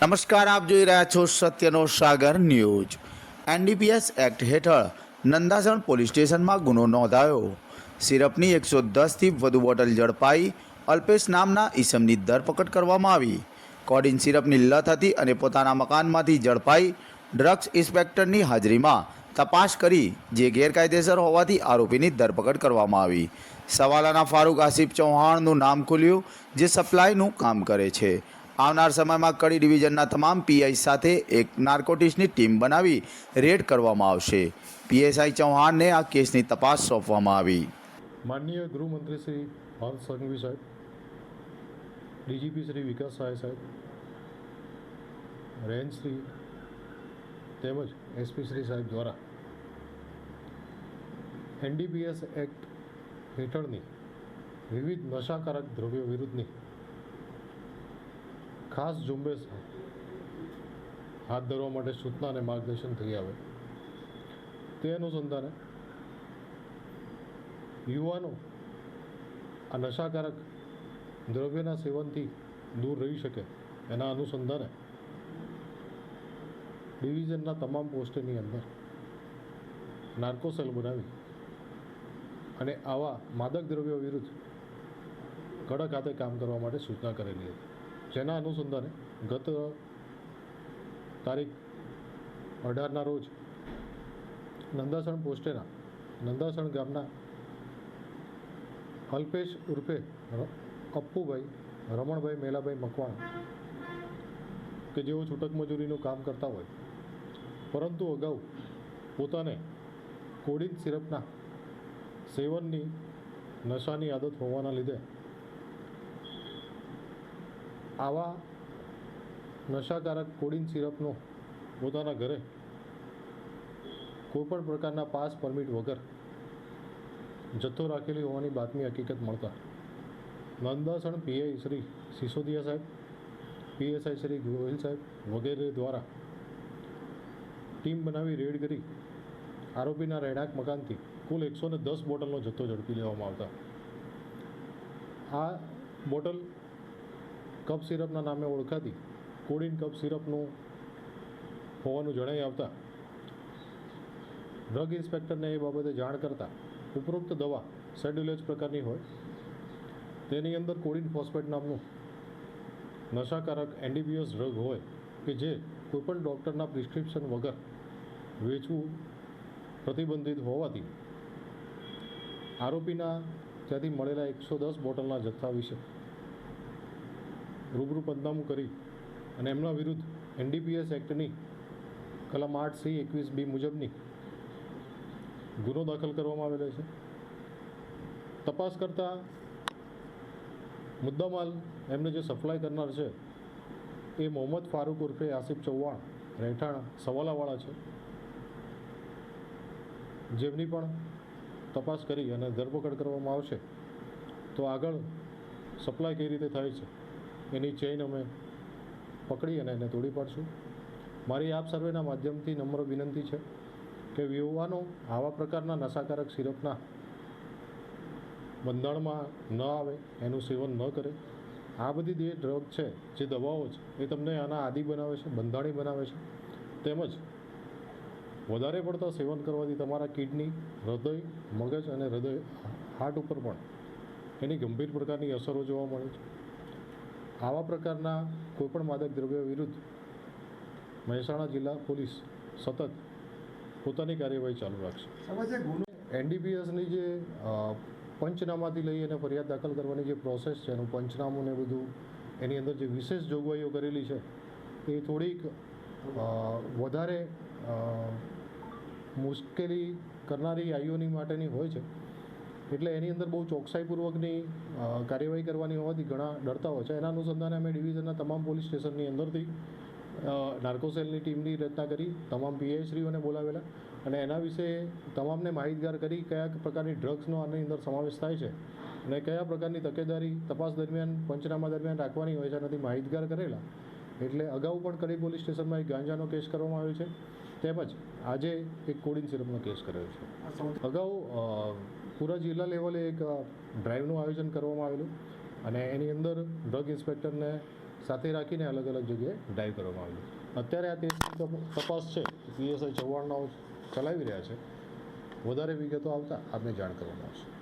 નમસ્કાર, આપ જોઈ રહ્યા છો સત્યનો સાગર ન્યૂઝ. એનડીપીએસ એક્ટ હેઠળ નંદાસણ પોલીસ સ્ટેશનમાં ગુનો નોંધાયો. સિરપની એકસો દસથી વધુ બોટલ ઝડપાઈ અલ્પેશ નામના ઈસમની ધરપકડ કરવામાં આવી. કોડિન સિરપની લત હતી અને પોતાના મકાનમાંથી ઝડપાઈ ડ્રગ્સ ઇન્સ્પેક્ટરની હાજરીમાં તપાસ કરી જે ગેરકાયદેસર હોવાથી આરોપીની ધરપકડ કરવામાં આવી. સવાલાના ફારૂક આસિફ ચૌહાણનું નામ ખુલ્યું, જે સપ્લાયનું કામ કરે છે. આવનાર સમયમાં કડી ડિવિઝનના તમામ પીઆઈ સાથે એક નાર્કોટિક્સની ટીમ બનાવી રેડ કરવામાં આવશે. પીએસઆઈ ચૌહાણને આ કેસની તપાસ સોંપવામાં આવી. માનનીય ગૃહમંત્રી શ્રી હર્ષ સંઘવી સાહેબ, ડીજીપી શ્રી વિકાસ સહાય સાહેબ, રેન્જ શ્રી તેમજ એસપી શ્રી સાહેબ દ્વારા એનડીપીએસ એક્ટ હેઠળની વિવિધ નશાકારક દ્રવ્યો વિરુદ્ધની ખાસ ઝુંબેશ હાથ ધરવા માટે સૂચના અને માર્ગદર્શન થઈ આવે. તે અનુસંધાને યુવાનો આ નશાકારક દ્રવ્યના સેવનથી દૂર રહી શકે. એના અનુસંધાને ડિવિઝનના તમામ પોસ્ટની અંદર નાર્કો સેલ બનાવી અને આવા માદક દ્રવ્યો વિરુદ્ધ કડક હાથે કામ કરવા માટે સૂચના કરેલી હતી. જેના અનુસંધાને ગત તારીખ અઢારના રોજ નંદાસણ પોસ્ટેના નંદાસણ ગામના અલ્પેશ ઉર્ફે અપ્પુભાઈ, રમણભાઈ મેલાભાઈ મકવાણા કે જેઓ છૂટક મજૂરીનું કામ કરતા હોય. પરંતુ અગાઉ પોતાને કોડિન સિરપના સેવનની નશાની આદત હોવાના લીધે આવા નશાકારક કોડિન સિરપનો પોતાના ઘરે કોઈપણ પ્રકારના પાસ પરમિટ વગર જથ્થો રાખેલી હોવાની બાતમી હકીકત મળતા નંદાસણ પીઆઈ શ્રી સિસોદિયા સાહેબ, પીએસઆઈ શ્રી ગોહિલ સાહેબ વગેરે દ્વારા ટીમ બનાવી રેડ કરી આરોપીના રહેણાંક મકાનથી કુલ એકસો ને દસ બોટલનો જથ્થો ઝડપી લેવામાં આવતા. આ બોટલ કપ સિરપના નામે ઓળખાતી કોડિન કપ સિરપનું હોવાનું જણાઈ આવતા ડ્રગ ઇન્સ્પેક્ટરને એ બાબતે જાણ કરતા ઉપરોક્ત દવા સેડ્યુલેજ પ્રકારની હોય. તેની અંદર કોડિન ફોસ્ફેટ નામનું નશાકારક એનડીપીએસ ડ્રગ હોય કે જે કોઈપણ ડૉક્ટરના પ્રિસ્ક્રિપ્શન વગર વેચવું પ્રતિબંધિત હોવાથી આરોપીના ત્યાંથી મળેલા એકસો દસ બોટલના જથ્થા વિશે રૂબરૂ પંચનામું કરી અને એમના વિરુદ્ધ એનડીપીએસ એક્ટની કલમ આઠ સી એકવીસ બી મુજબની ગુનો દાખલ કરવામાં આવેલો છે. તપાસ કરતાં મુદ્દામાલ એમને જે સપ્લાય કરનાર છે એ મોહમ્મદ ફારૂક ઉર્ફે આસિફ ચૌહાણ રહેઠાણ સવાલાવાળા છે. જેમની પણ તપાસ કરી અને ધરપકડ કરવામાં આવશે તો આગળ સપ્લાય કઈ રીતે થાય છે? એની ચેઇન અમે પકડી અને એને તોડી પાડશું. મારી આપ સર્વેના માધ્યમથી નમ્ર વિનંતી છે કે યુવાનો આવા પ્રકારના નશાકારક સિરપના બંધારણમાં ન આવે, એનું સેવન ન કરે. આ બધી જે ડ્રગ છે, જે દવાઓ છે, એ તમને આના આદિ બનાવે છે, બંધાણી બનાવે છે. તેમજ વધારે પડતા સેવન કરવાથી તમારા કિડની, હૃદય, મગજ અને હૃદય, હાર્ટ ઉપર પણ એની ગંભીર પ્રકારની અસરો જોવા મળે છે. આવા પ્રકારના કોઈપણ માદક દ્રવ્ય વિરુદ્ધ મહેસાણા જિલ્લા પોલીસ સતત પોતાની કાર્યવાહી ચાલુ રાખશે. એનડીપીએસની જે પંચનામાથી લઈ અને ફરિયાદ દાખલ કરવાની જે પ્રોસેસ છે એનું પંચનામું ને બધું એની અંદર જે વિશેષ જોગવાઈઓ કરેલી છે એ થોડીક વધારે મુશ્કેલી કરનારી આઈઓની માટેની હોય છે. એટલે એની અંદર બહુ ચોકસાઈપૂર્વકની કાર્યવાહી કરવાની હોવાથી ઘણા ડરતા હોય છે. એના અનુસંધાને અમે ડિવિઝનના તમામ પોલીસ સ્ટેશનની અંદરથી નાર્કો નાર્કોસેલની ટીમની રચના કરી, તમામ પીએચડીઓને બોલાવેલા અને એના વિશે તમામને માહિતગાર કરી કયા પ્રકારની ડ્રગ્સનો આની અંદર સમાવેશ થાય છે અને કયા પ્રકારની તકેદારી તપાસ દરમિયાન, પંચનામા દરમિયાન રાખવાની હોય છે એનાથી માહિતગાર કરેલા. એટલે અગાઉ પણ કડી પોલીસ સ્ટેશનમાં એક ગાંજાનો કેસ કરવામાં આવ્યો છે. તેમજ આજે એક કોડિન સિરપનો કેસ કર્યો છે. અગાઉ પૂરા જિલ્લા લેવલે એક ડ્રાઈવનું આયોજન કરવામાં આવેલું અને એની અંદર ડ્રગ ઇન્સ્પેક્ટરને સાથે રાખીને અલગ અલગ જગ્યાએ ડ્રાઈવ કરવામાં આવેલું. અત્યારે આ કેસની તપાસ છે. પીએસઆઈ ચૌહાણનો ચલાવી રહ્યા છે. વધારે વિગતો આવતા આપને જાણ કરવામાં આવશે.